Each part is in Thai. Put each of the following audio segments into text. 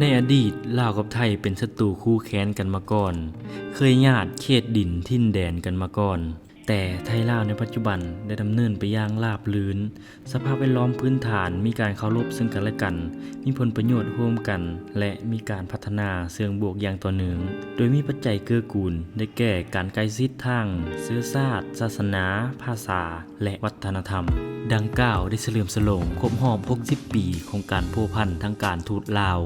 ในอดีตลาวกับไทยเป็นศัตรูคู่แค้นกันมาก่อน เคยญาติเขตดินทิ่นแดนกันมาก่อน แต่ไทยลาวในปัจจุบันได้ดำเนินไปอย่างราบรื่น สภาพแวดล้อมพื้นฐานมีการเคารพซึ่งกันและกัน มีผลประโยชน์ร่วมกัน และมีการพัฒนาเชิงบวกอย่างต่อเนื่อง โดยมีปัจจัยเกื้อกูล ได้แก่การใกล้ชิดทางเชื้อชาติศาสนา ภาษา และวัฒนธรรม ดังกล่าวได้เฉลิมฉลองครบรอบ 60 ปีของการพัวพันทางการทูตลาว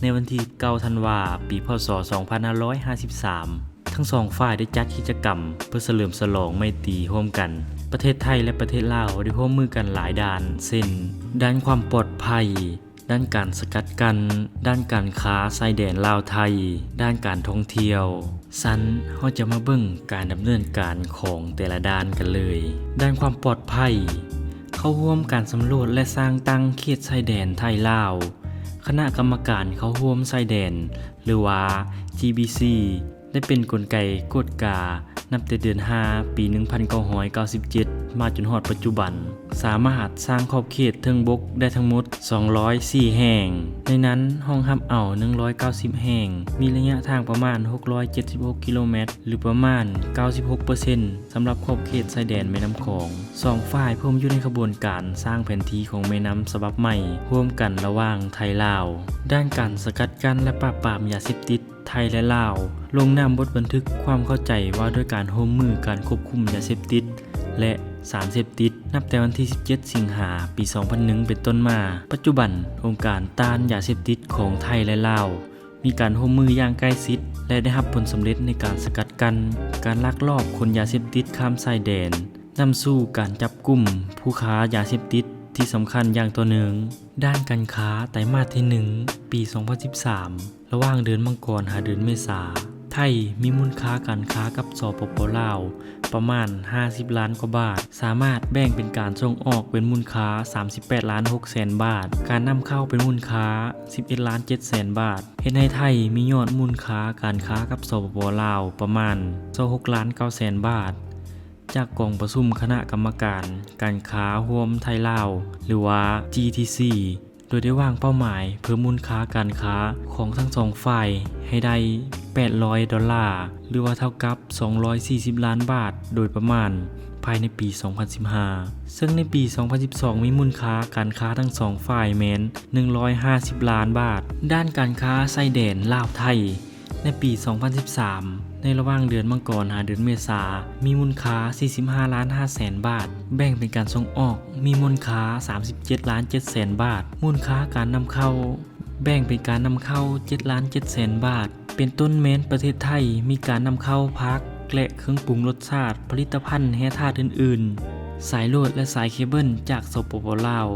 ในวันที่9ธันวาปีพศ 2553 ทั้งสองฝ่ายได้จัดกิจกรรม เพื่อเฉลิมฉลองไมตรีร่วมกัน ประเทศไทยและประเทศลาวได้ร่วมมือกันหลายด้าน เช่น ด้านความปลอดภัย ด้านการสกัดกัน ด้านการค้าชายแดนลาวไทย ด้านการท่องเที่ยวสันเราจะมาเบิ่งการดำเนินการของแต่ละด้านกันเลย ด้านความปลอดภัย เข้าร่วมการสำรวจและสร้างตั้งเขตชายแดนไทยลาว คณะกรรมการเข้าร่วมชายแดน หรือว่า GBC ได้เป็นกลไกกฎกา นับแต่เดือน 5 ปี 1997 มาจนฮอดปัจจุบัน สามารถสร้างขอบเขตเทิงบกได้ทั้งหมด 204 แห่ง ในนั้นห้องรับเอา190 แห่ง มีระยะทางประมาณ 676 กิโลเมตร หรือประมาณ 96%สำหรับขอบเขตชายแดนแม่น้ำของสองฝ่ายเพร้อมอยู่ในขบวนการสร้างแผนที่ของแม่น้ำฉบับใหม่ ร่วมกันระหว่างไทยลาว ด้านการสกัดกั้นและปราบปรามยาเสพติด ไทยและลาว ลงนามบทบันทึกความเข้าใจว่าด้วยการร่วมมือการควบคุมยาเสพติด และสารเสพติด นับแต่วันที่ 17 สิงหาปี 2001 เป็นต้นมา ปัจจุบันองค์การต้านยาเสพติดของไทยและลาว มีการร่วมมืออย่างใกล้ชิด และได้รับผลสำเร็จในการสกัดกัน การลักลอบขนยาเสพติดข้ามชายแดนนำสู่การจับกลุ่มผู้ค้ายาเสพติด ที่สำคัญอย่างต่อเนื่ง ด้านการค้าไตรมาสที่ 1 ปี 2013 ระหว่างเดือนมังกรหาเดือนเมษา ไทยมีมูลค่าการค้ากับสปปลาว ประมาณ 50 ล้านกว่าบาท สามารถแบ่งเป็นการส่งออกเป็นมูลค่า 38 ล้าน6แสนบาท การนำเข้าเป็นมูลค้า11 ล้าน7แสนบาทเฮ็ดให้ไทยมียอดมูลค้าการค้ากับสปปลาวประมาณ26ล้าน9แสนบาท จากกองประชุมคณะกรรมการการค้าร่วมไทยลาว หรือว่า GTC โดยได้วางเป้าหมายเพิ่มมูลค่าการค้าของทั้งสองฝ่ายให้ได้ 800 ดอลลาร์ หรือว่าเท่ากับ 240 ล้านบาทโดยประมาณภายในปี 2015 ซึ่งในปี 2012 มีมูลค่าการค้าทั้งสองฝ่ายแมน150 ล้านบาท ด้านการค้าไส้แดนลาวไทย ในปี 2013 ในระหว่างเดือนมังกรหาเดือนเมษา มีมูลค่า 45 ล้าน5แสนบาท แบ่งเป็นการส่งออก มีมูลค่า 37 ล้าน7แสนบาท มูลค่าการนำเข้า แบ่งเป็นการนำเข้า 7 ล้าน7แสนบาท เป็นต้นเม้นประเทศไทย มีการนำเข้าพักและเครื่องปรุงรสชาติ ผลิตภัณฑ์แห่ธาตุอื่น ๆ สายโลดและสายเคเบิลจากสปปลาว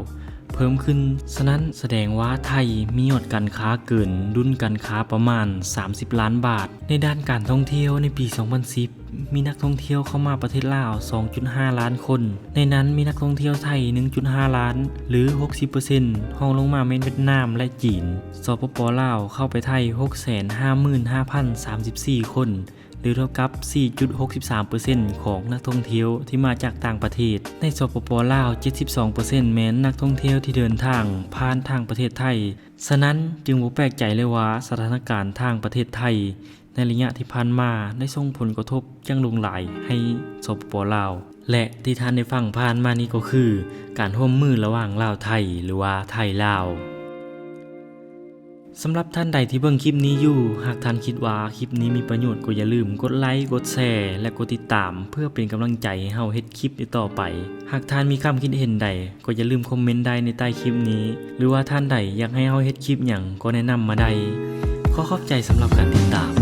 เพิ่มขึ้น ฉะนั้นแสดงว่าไทยมียอดการค้าเกินดุลการค้าประมาณ 30 ล้านบาท ในด้านการท่องเที่ยวในปี 2010 มีนักท่องเที่ยวเข้ามาประเทศลาว 2.5 ล้านคน ในนั้นมีนักท่องเที่ยวไทย 1.5 ล้าน หรือ 60%ห้องลงมาเมนเวียดนามและจีน สปปลาวเข้าไปไทย 655,034 คน หรือเท่ากับ 4.63%ของนักท่องเที่ยวที่มาจากต่างประเทศ ในสปปลาว 72%แม้นนักท่องเที่ยวที่เดินทางผ่านทางประเทศไทย ฉะนั้นจึงบ่แปลกใจเลยว่าสถานการณ์ทางประเทศไทย ในระยะที่ผ่านมาได้ส่งผลกระทบอย่างลุงหลายให้สปปลาว และที่ท่านได้ฟังผ่านมานี้ก็คือ การร่วมมือระหว่างลาวไทยหรือว่าไทยลาวสำหรับท่านใดที่เบิ่งคลิปนี้อยู่ หากท่านคิดว่าคลิปนี้มีประโยชน์ก็อย่าลืมกดไลค์ กดแชร์ และกดติดตาม เพื่อเป็นกำลังใจให้เฮาเฮ็ดคลิปต่อไป หากท่านมีคำคิดเห็นใด ก็อย่าลืมคอมเมนต์ได้ในใต้คลิปนี้ หรือว่าท่านใดอยากให้เฮาเฮ็ดคลิปหยังก็แนะนำมาได้ ขอขอบใจสำหรับการติดตาม